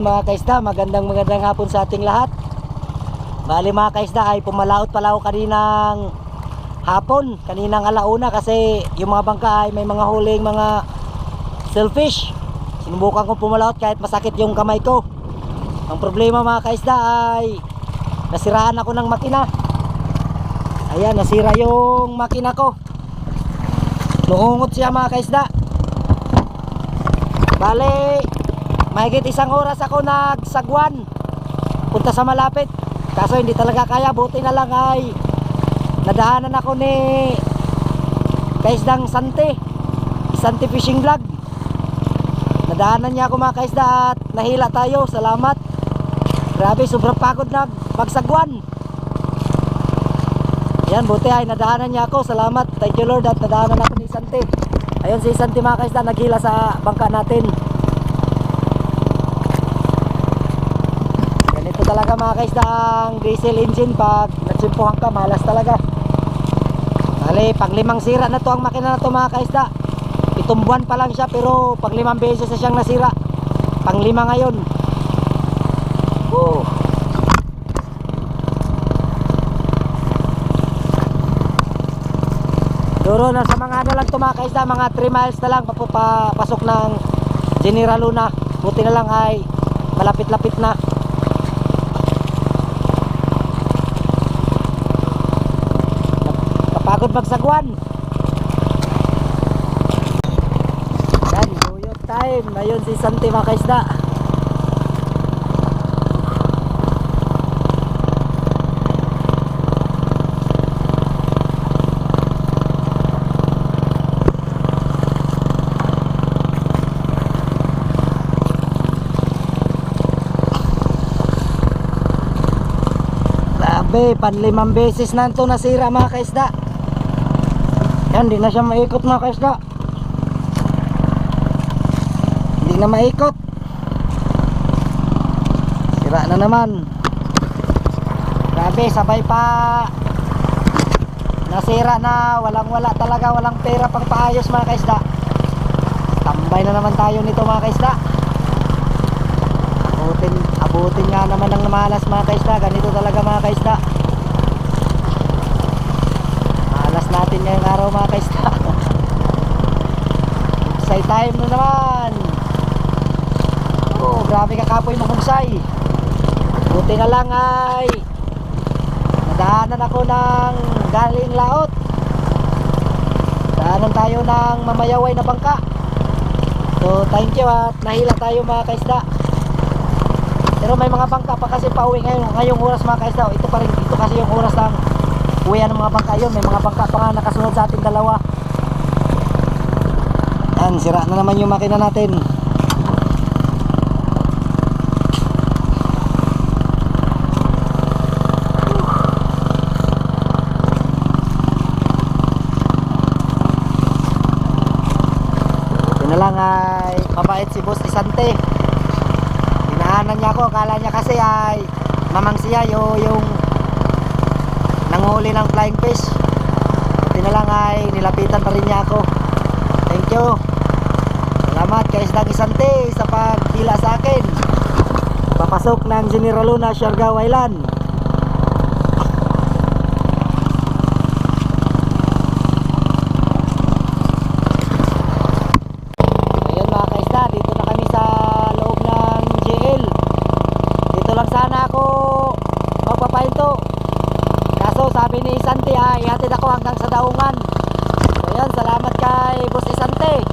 Mga kaisda, magandang magandang hapon sa ating lahat. Bali mga kaisda ay pumalaot pala ako kaninang hapon, kaninang alauna kasi yung mga bangka ay may mga huling mga shellfish. Sinubukan ko pumalaot kahit masakit yung kamay ko. Ang problema mga kaisda ay nasiraan ako ng makina. Ayan, nasira yung makina ko. Nuungot siya mga kaisda. Bale, Mahigit isang oras ako nagsagwan. Punta sa malapit. Kaso hindi talaga kaya. Buti na lang ay Nadaanan ako ni Kaisdang Sante. Sante Fishing Vlog. Nadaanan niya ako mga kaisda At nahila tayo. Salamat. Grabe sobrang pagod na Pagsagwan Yan buti ay nadaanan niya ako. Salamat. Thank you Lord At nadaanan ako ni Sante. Ayun si Sante mga kaisda Naghila sa bangka natin Ganito talaga mga kaisda ang diesel engine pag nagsimpuhan ka malas talaga. Bali, pag limang sira na to ang makina na to mga kaisda. Pitong buwan pa lang siya pero pag limang beses na siyang nasira. Pang lima ngayon. Oh. Duro na sa mga ano lang to mga kaisda, mga 3 miles na lang papasok ng General Luna. Buti na lang ay malapit-lapit na. Kapagod magsagwan. Yan, buyot time. Ngayon si Santi mga kaisda. Grabe, panlimang beses na ito nasira mga kaisda. Yan, di na siya maikot mga kaisda. Hindi na maikot. Sira na naman. Grabe, sabay pa. Nasira na, walang wala talaga, walang pera pang paayos mga kaisda. Tambay na naman tayo nito mga kaisda. Abutin, abutin nga naman ng malas mga kaisda. Ganito talaga mga kaisda. Malas natin ngayong araw mga kaisda. Hugsay time na naman. Oh, grabe kakapoy mahugsay. Buti na lang ay nadaanan ako ng galing laot. Daanan tayo ng mamayaway na bangka. So, thank you at nahila tayo mga kaisda. Pero may mga bangka pa kasi pauwi ngayon, ngayong oras mga kaisda. Ito pa rin, ito kasi yung oras ng uwian ng mga bangka yun. May mga bangka pa nga nakasunod sa ating dalawa. Yan, sira na naman yung makina natin. Lang ay si Boss Isante. Inaanan niya ako, akala niya kasi ay mamang siya yung, yung nanghuli ng flying fish. Buti na lang ay nilapitan pa rin niya ako. Thank you. Salamat kay Isdang Isante sa pagkila sa akin. Papasok ng General Luna, Siargao Island. Lang sana ako magpapahinto. Sabi ni Isante ay ihatid ako hanggang sa daungan. So salamat kay Boss Isante.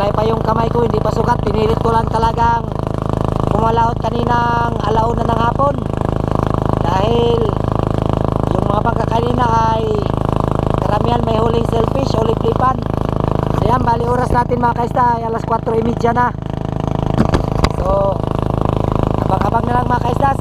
try pa yung kamay ko hindi pa sukat pinilit ko lang talagang pumalahot kaninang alauna ng hapon. Dahil yung mga bangka kanina ay karamihan may huling selfish o liplipan ayan bali oras natin mga kaista ay alas 4.30 na. So abang abang na lang mga kaista.